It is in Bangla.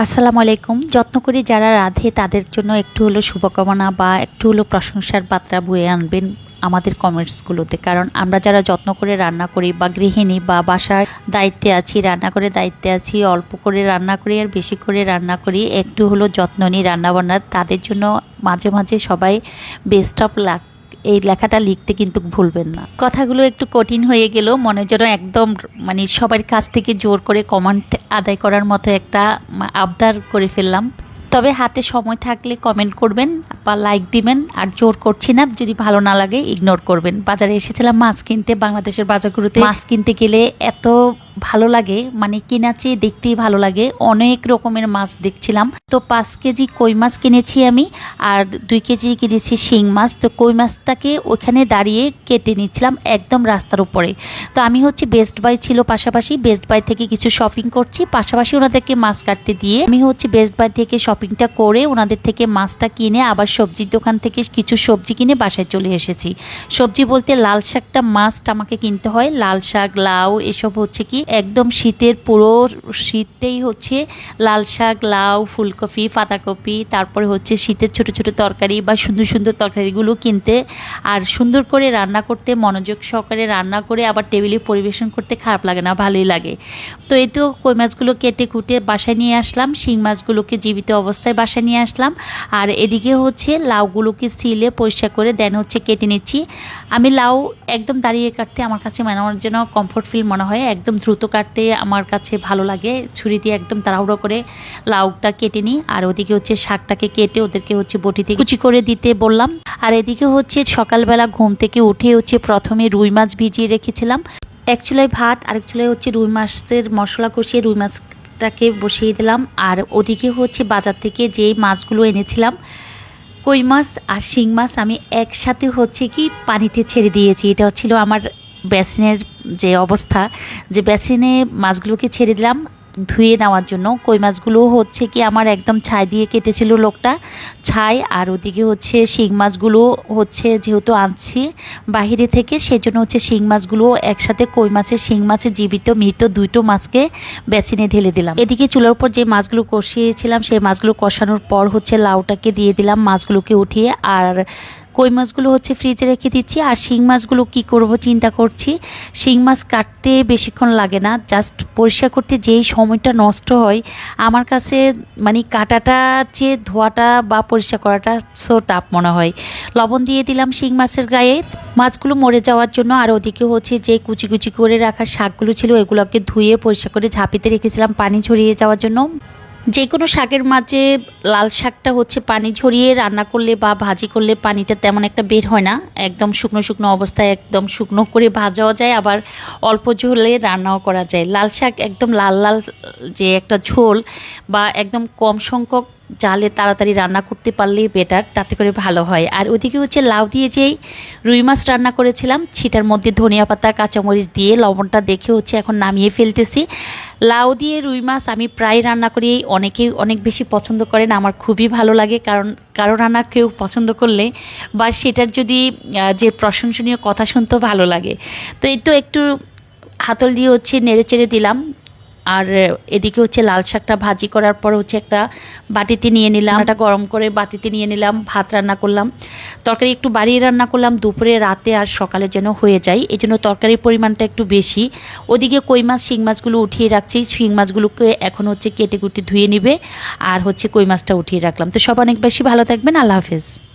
আসসালামু আলাইকুম। যত্ন করে যারা রাধে, তাদের জন্য একটু হলো শুভকামনা বা একটু হলো প্রশংসার বার্তা বয়ে আনবেন আমাদের কমেন্টসগুলোতে। কারণ আমরা যারা যত্ন করে রান্না করি বা গৃহিণী বা বাসার দায়িত্বে আছি, রান্না করে দায়িত্বে আছি, অল্প করে রান্না করি আর বেশি করে রান্না করি, একটু হলো যত্ন নিই রান্নাবান্নার, তাদের জন্য মাঝে মাঝে সবাই বেস্ট অফ লাক এই লেখাটা লিখতে কিন্তু ভুলবেন না। কথাগুলো একটু কঠিন হয়ে গেল মনে যেন একদম মানে সবার কাছ থেকে জোর করে কমেন্ট আদায় করার মতো একটা আবদার করে ফেললাম। তবে হাতে সময় থাকলে কমেন্ট করবেন বা লাইক দিবেন। আর জোর করছি না, যদি ভালো না লাগে ইগনোর করবেন। বাজারে এসেছিলাম মাছ কিনতে, বাংলাদেশের বাজারগুলোতে মাছ কিনতে গেলে এত ভালো লাগে মানে কিনা চেয়ে দেখতেই ভালো লাগে। অনেক রকমের মাছ দেখছিলাম। তো পাঁচ কেজি কই মাছ কিনেছি আমি, আর দুই কেজি কিনেছি শিং মাছ। তো কই মাছটাকে ওখানে দাঁড়িয়ে কেটে নিচ্ছিলাম একদম রাস্তার উপরে। তো আমি হচ্ছে বেস্ট বাই ছিল পাশাপাশি। বেস্ট বাই থেকে কিছু শপিং করছি। পাশাপাশি ওনাদেরকে মাছ কাটতে দিয়ে আমি হচ্ছে বেস্ট বাই থেকে শপিংটা করে ওনাদের থেকে মাছটা কিনে আবার সবজির দোকান থেকে কিছু সবজি কিনে বাসায় চলে এসেছি। সবজি বলতে লাল শাকটা মাছটা আমাকে কিনতে হয়। লাল শাক, লাউ, এসব হচ্ছে কি একদম শীতের, পুরো শীতটাই হচ্ছে লাল শাক, লাউ, ফুলকপি, পাতাকপি, তারপরে হচ্ছে শীতের ছোট ছোট তরকারি বা সুন্দর সুন্দর তরকারিগুলো কিনতে আর সুন্দর করে রান্না করতে, মনোযোগ সহকারে রান্না করে আবার টেবিলে পরিবেশন করতে খারাপ লাগে না, ভালোই লাগে। তো এই তো কই মাছগুলো কেটে কুটে বাসায় নিয়ে আসলাম, শিং মাছগুলোকে জীবিত অবস্থায় বাসায় নিয়ে আসলাম। আর এদিকে হচ্ছে লাউগুলোকে সিলে পরিষ্কার করে দেন হচ্ছে কেটে নিচ্ছি। আমি লাউ একদম দাঁড়িয়ে কাটতে আমার কাছে মানে আমার যেন কমফোর্ট ফিল মনে হয়, একদম দ্রুত কাটতে আমার কাছে ভালো লাগে। ছুরি দিয়ে একদম তাড়াহুড়ো করে লাউটা কেটে নিই। আর ওদিকে হচ্ছে শাকটাকে কেটে ওদেরকে হচ্ছে বটিতে কুচি করে দিতে বললাম। আর এদিকে হচ্ছে সকালবেলা ঘুম থেকে উঠে হচ্ছে প্রথমে রুই মাছ ভিজিয়ে রেখেছিলাম। এক চুলায় ভাত, আরেক চুলায় হচ্ছে রুই মাছের মশলা কষিয়ে রুই মাছটাকে বসিয়ে দিলাম। আর ওদিকে হচ্ছে বাজার থেকে যেই মাছগুলো এনেছিলাম, কই মাছ আর শিং মাছ আমি একসাথে হচ্ছে কি পানিতে ছেড়ে দিয়েছি। এটা ছিল আমার বেসিনের যে অবস্থা যে বেসিনে মাছগুলোকে ছেড়ে দিলাম, ধুয়ে নেওয়ার জন্য। কই মাছগুলো হচ্ছে কি আমার একদম ছাই দিয়ে কেটেছিল লোকটা। ছাই আর ওদিকে হচ্ছে শিং মাছগুলো হচ্ছে যেহেতু আনছি বাহিরে থেকে, সেজন্য হচ্ছে শিং মাছগুলো একসাথে কই মাছের শিং মাছের জীবিত মৃত দুটো মাছকে বেচিনে ঢেলে দিলাম। এদিকে চুলার উপর যে মাছগুলো কষিয়েছিলাম, সেই মাছগুলো কষানোর পর হচ্ছে লাউটাকে দিয়ে দিলাম মাছগুলোকে উঠিয়ে। আর কই মাছগুলো হচ্ছে ফ্রিজে রেখে দিচ্ছি, আর শিং মাছগুলো কি করব চিন্তা করছি। শিং মাছ কাটতে বেশিক্ষণ লাগে না জাস্ট পরিষ্কার করতে যেই সময়টা নষ্ট হয়, আমার কাছে মানে কাটাটা যে ধোয়াটা বা পরিষ্কার করাটা সো টাপ মনে হয়। লবণ দিয়ে দিলাম শিং মাছের গায়ে, মাছগুলো মরে যাওয়ার জন্য, আর ওদিকে হচ্ছে যে কুচি কুচি করে রাখা শাকগুলো ছিল এগুলোকে ধুয়ে পরিষ্কার করে ঝাঁপিতে রেখেছিলাম, পানি ছড়িয়ে যাওয়ার জন্য। যে কোনো শাকের মাঝে লাল শাকটা হচ্ছে পানি ঝরিয়ে রান্না করলে বা ভাজি করলে পানিটা তেমন একটা বের হয় না। একদম শুকনো শুকনো অবস্থায় একদম শুকনো করে ভাজাও যায়, আবার অল্প ঝোলে রান্নাও করা যায়। লাল শাক একদম লাল লাল যে একটা ঝোল বা একদম কম সংখ্যক জালে তাড়াতাড়ি রান্না করতে পারলেই বেটার তাতে করে ভালো হয়। আর ওদিকে হচ্ছে লাউ দিয়ে যেই রুই মাছ রান্না করেছিলাম, সেটার মধ্যে ধনিয়া পাতা, কাঁচামরিচ দিয়ে লবণটা দেখে হচ্ছে এখন নামিয়ে ফেলতেছি। লাউ দিয়ে রুই মাছ আমি প্রায় রান্না করি, অনেকেই অনেক বেশি পছন্দ করেন, আমার খুবই ভালো লাগে। কারণ, কারও রান্না কেউ পছন্দ করলে বা সেটার যদি যে প্রশংসনীয় কথা শুনতেও ভালো লাগে। তো এই তো একটু হাতল দিয়ে হচ্ছে নেড়ে চেড়ে দিলাম। আর এদিকে হচ্ছে লাল শাকটা ভাজি করার পর হচ্ছে একটা বাটিতে নিয়ে নিলাম। এটা গরম করে বাটিতে নিয়ে নিলাম, ভাত রান্না করলাম। তরকারি একটু বাড়িয়ে রান্না করলাম, দুপুরে, রাতে আর সকালে যেন হয়ে যায়। এই জন্য তরকারির পরিমাণটা একটু বেশি। ওদিকে কই মাছ, শিং মাছগুলো উঠিয়ে রাখছি। শিং মাছগুলোকে এখন হচ্ছে কেটে কুটে ধুয়ে নিবে। আর হচ্ছে কই মাছটা উঠিয়ে রাখলাম। তো সব অনেক বেশি ভালো থাকবেন। আল্লাহ হাফেজ।